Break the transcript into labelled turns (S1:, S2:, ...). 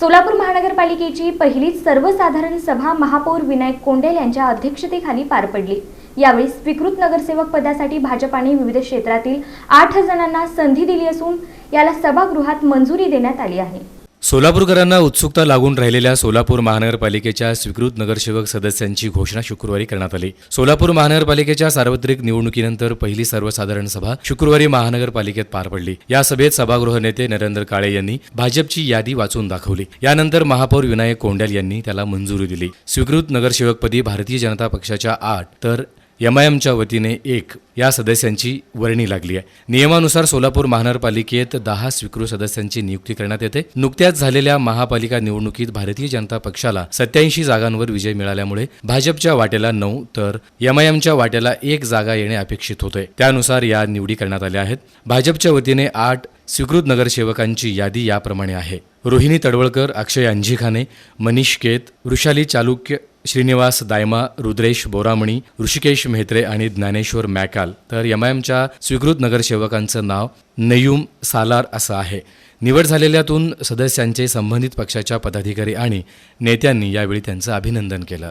S1: सोलापूर महानगरपालिकेची पहिलीच सर्वसाधारण सभा महापौर विनायक कोंडेल यांच्या अध्यक्षतेखाली पार पडली. यावेळी स्वीकृत नगरसेवक पदासाठी भाजपाने विविध क्षेत्रातील आठ जणांना संधी दिली असून याला सभागृहात मंजुरी देण्यात आली आहे.
S2: सोलापूरकरांना उत्सुकता लागून राहिलेल्या सोलापूर महानगरपालिकेच्या स्वीकृत नगरसेवक सदस्यांची घोषणा शुक्रवारी करण्यात आली. सोलापूर महानगरपालिकेच्या सार्वत्रिक निवडणुकीनंतर पहिली सर्वसाधारण सभा शुक्रवारी महानगरपालिकेत पार पडली. या सभेत सभागृह नेते नरेंद्र काळे यांनी भाजपची यादी वाचून दाखवली. यानंतर महापौर विनायक कोंडल यांनी त्याला मंजुरी दिली. स्वीकृत नगरसेवकपदी भारतीय जनता पक्षाच्या आठ तर एम आयएमच्या वतीने एक या सदस्यांची वर्णी लागली आहे. नियमानुसार सोलापूर महानगरपालिकेत दहा स्वीकृत सदस्यांची नियुक्ती करण्यात येते. नुकत्याच झालेल्या महापालिका निवडणुकीत भारतीय जनता पक्षाला सत्याऐंशी जागांवर विजय मिळाल्यामुळे भाजपच्या वाट्याला नऊ तर एम आय एमच्या वाट्याला एक जागा येणे अपेक्षित होते त्यानुसार या निवडी करण्यात आल्या आहेत. भाजपच्या वतीने आठ स्वीकृत नगरसेवकांची यादी याप्रमाणे आहे. रोहिणी तडवळकर अक्षय अंजिखाने मनीष केत वृषाली चालुक्य श्रीनिवास दायमा रुद्रेश बोरामणी ऋषिकेश म्हेत्रे आणि ज्ञानेश्वर मॅकाल. तर एमआयएमच्या स्वीकृत नगरसेवकांचं नाव नयूम सालार असं आहे. निवड झालेल्यातून सदस्यांचे संबंधित पक्षाच्या पदाधिकारी आणि नेत्यांनी यावेळी त्यांचं अभिनंदन केलं.